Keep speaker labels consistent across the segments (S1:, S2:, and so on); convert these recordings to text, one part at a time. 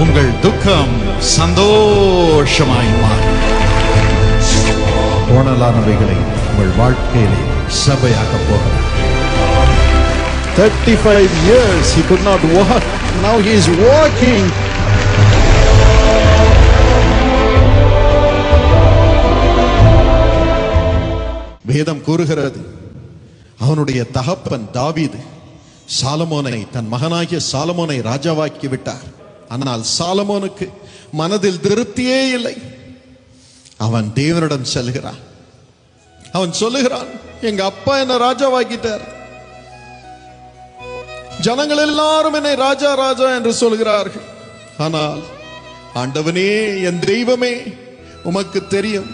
S1: உங்கள் துக்கம் சந்தோஷமாய் மாறும் கோணலானவைகளை உங்கள் வாழ்க்கையிலே சபையாக போகிறார்
S2: 35 years he could not walk. Now he is walking.
S1: வேதம் கூறுகிறது அவனுடைய தகப்பன் தாவீது சாலமோனை தன் மகனாகிய சாலமோனை ராஜாவாக்கி விட்டார் ஆனால் சாலமோனுக்கு மனதில் திருப்தியே இல்லை. அவன் தேவனிடம் செல்கிறான். அவன் சொல்லுகிறான் எங்க அப்பா என்ன ராஜாவாக்கிட்டார். ஜனங்கள் எல்லாரும் என்னை ராஜா ராஜா என்று சொல்கிறார்கள். ஆனால் ஆண்டவனே என் தெய்வமே உமக்கு தெரியும்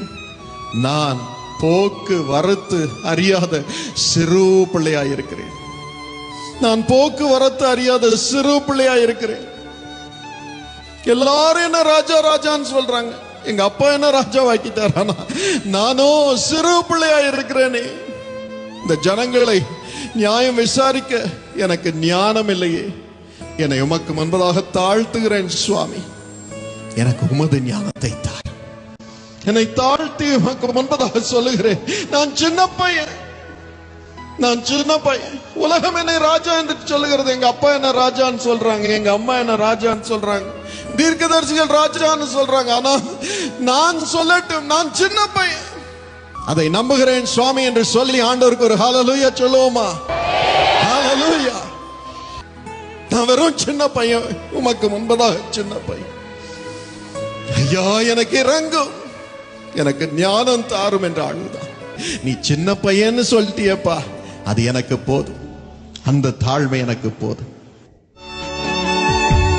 S1: நான் போக்கு வரத்து அறியாத சிறு பிள்ளையாயிருக்கிறேன். நான் போக்கு வரத்து அறியாத சிறு பிள்ளையாயிருக்கிறேன். எல்லாரும் என்ன ராஜா ராஜான்னு சொல்றாங்க. எங்க அப்பா என்ன ராஜாவாக்கிட்டார் ஆனா நானோ சிறு பிள்ளையா இருக்கிறேனே. இந்த ஜனங்களை நியாயம் விசாரிக்க எனக்கு ஞானம் இல்லையே. என்னை உமக்கு முன்பதாக தாழ்த்துகிறேன் சுவாமி. எனக்கு உமது ஞானத்தை தார். என்னை தாழ்த்தி உமக்கு முன்பதாக சொல்லுகிறேன். நான் சின்ன பையன். நான் சின்ன பையன். உலகம் என்னை ராஜா என்று சொல்லுகிறது. எங்க அப்பா என்ன ராஜான்னு சொல்றாங்க. எங்க அம்மா என்ன ராஜான்னு சொல்றாங்க. தீர்க்கதரிசிகள் ராஜான்னு சொல்றாங்க. ஆனா நான் சொல்லட்டும் நான் சின்ன பையன். அதை நம்புகிறேன் சுவாமி என்று சொல்லி ஆண்டவருக்கு ஒரு ஹாலலூயா சொல்லுவோமா? ஹாலலூயா நான் வெறும் சின்ன பையன் உமக்கு முன்பதாக சின்ன பையன். ஐயா எனக்கு இறங்கும். எனக்கு ஞானம் தாரும் என்று அழுதான் நீ சின்ன பையன்னு சொல்லிட்டியப்பா. அது எனக்கு போதும். அந்த தாழ்மை எனக்கு போதும்.